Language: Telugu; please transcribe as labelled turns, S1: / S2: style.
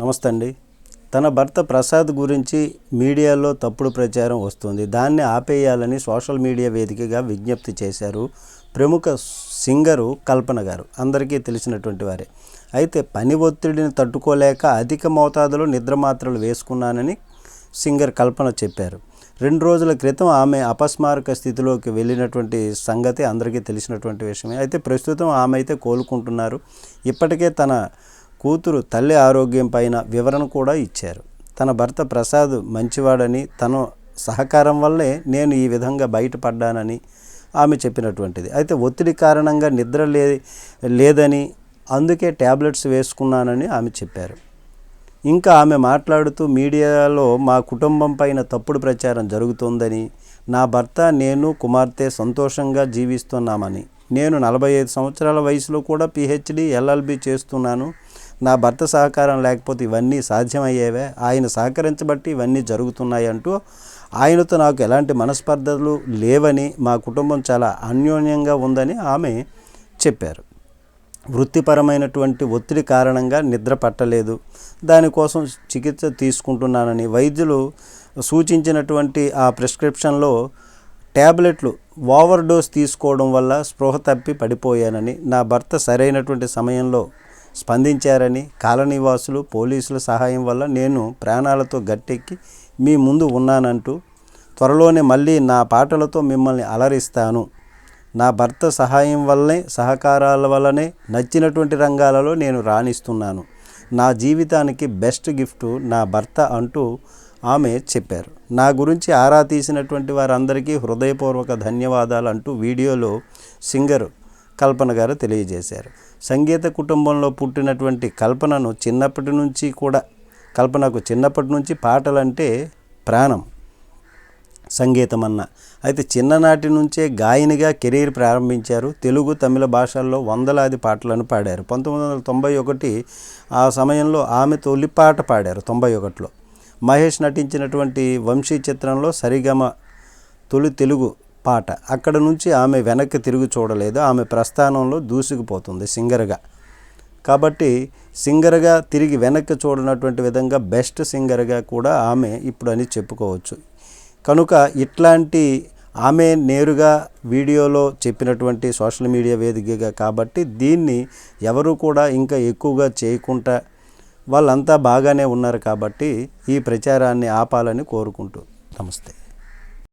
S1: నమస్తే అండి తన భర్త ప్రసాద్ గురించి మీడియాలో తప్పుడు ప్రచారం వస్తుంది. దాన్ని ఆపేయాలని సోషల్ మీడియా వేదికగా విజ్ఞప్తి చేశారు ప్రముఖ సింగరు కల్పన గారు. అందరికీ తెలిసినటువంటి వారే. అయితే పని ఒత్తిడిని తట్టుకోలేక అధిక మోతాదులో నిద్ర మాత్రలు వేసుకున్నానని సింగర్ కల్పన చెప్పారు. రెండు రోజుల క్రితం ఆమె అపస్మారక స్థితిలోకి వెళ్ళినటువంటి సంగతి అందరికీ తెలిసినటువంటి విషయమే. అయితే ప్రస్తుతం ఆమె అయితే కోలుకుంటున్నారు. ఇప్పటికే తన కూతురు తల్లి ఆరోగ్యం పైన వివరణ కూడా ఇచ్చారు. తన భర్త ప్రసాద్ మంచివాడని తన సహకారం వల్లే నేను ఈ విధంగా బయటపడ్డానని ఆమె చెప్పినటువంటిది. అయితే ఒత్తిడి కారణంగా నిద్ర లే లేదని అందుకే ట్యాబ్లెట్స్ వేసుకున్నానని ఆమె చెప్పారు. ఇంకా ఆమె మాట్లాడుతూ మీడియాలో మా కుటుంబం పైన తప్పుడు ప్రచారం జరుగుతోందని నా భర్త నేను కుమార్తె సంతోషంగా జీవిస్తున్నామని. నేను నలభై ఐదు సంవత్సరాల వయసులో కూడా పిహెచ్డి ఎల్ఎల్బి చేస్తున్నాను. నా భర్త సహకారం లేకపోతే ఇవన్నీ సాధ్యమయ్యేవే. ఆయన సహకరించబట్టి ఇవన్నీ జరుగుతున్నాయి అంటూ ఆయనతో నాకు ఎలాంటి మనస్పర్ధలు లేవని మా కుటుంబం చాలా అన్యోన్యంగా ఉందని ఆమె చెప్పారు. వృత్తిపరమైనటువంటి ఒత్తిడి కారణంగా నిద్ర పట్టలేదు. దానికోసం చికిత్స తీసుకుంటున్నానని వైద్యులు సూచించినటువంటి ఆ ప్రిస్క్రిప్షన్లో ట్యాబ్లెట్లు ఓవర్ డోస్ తీసుకోవడం వల్ల స్పృహ తప్పి పడిపోయానని నా భర్త సరైనటువంటి సమయంలో స్పందించారని కాలనీవాసులు పోలీసుల సహాయం వల్ల నేను ప్రాణాలతో గట్టెక్కి మీ ముందు ఉన్నానంటూ త్వరలోనే మళ్ళీ నా పాటలతో మిమ్మల్ని అలరిస్తాను. నా భర్త సహాయం వల్లనే సహకారాల వల్లనే నచ్చినటువంటి రంగాలలో నేను రాణిస్తున్నాను. నా జీవితానికి బెస్ట్ గిఫ్ట్ నా భర్త అంటూ ఆమె చెప్పారు. నా గురించి ఆరా తీసినటువంటి వారందరికీ హృదయపూర్వక ధన్యవాదాలు అంటూ వీడియోలో సింగర్ కల్పన గారు తెలియజేశారు. సంగీత కుటుంబంలో పుట్టినటువంటి కల్పనను చిన్నప్పటి నుంచి కూడా కల్పనకు చిన్నప్పటి నుంచి పాటలంటే ప్రాణం. సంగీతం అన్న అయితే చిన్ననాటి నుంచే గాయనిగా కెరీర్ ప్రారంభించారు. తెలుగు తమిళ భాషల్లో వందలాది పాటలను పాడారు. పంతొమ్మిది వందల తొంభై ఒకటి ఆ సమయంలో ఆమె తొలి పాట పాడారు తొంభై ఒకటిలో. మహేష్ నటించినటువంటి వంశీ చిత్రంలో సరిగమ తొలి తెలుగు పాట. అక్కడ నుంచి ఆమె వెనక్కి తిరిగి చూడలేదు. ఆమె ప్రస్థానంలో దూసుకుపోతుంది సింగర్గా. కాబట్టి సింగర్గా తిరిగి వెనక్కి చూడనటువంటి విధంగా బెస్ట్ సింగర్గా కూడా ఆమె ఇప్పుడు అని చెప్పుకోవచ్చు. కనుక ఇట్లాంటి ఆమె నేరుగా వీడియోలో చెప్పినటువంటి సోషల్ మీడియా వేదికగా కాబట్టి దీన్ని ఎవరు కూడా ఇంకా ఎక్కువగా చేయకుండా వాళ్ళంతా బాగానే ఉన్నారు కాబట్టి ఈ ప్రచారాన్ని ఆపాలని కోరుకుంటూ నమస్తే.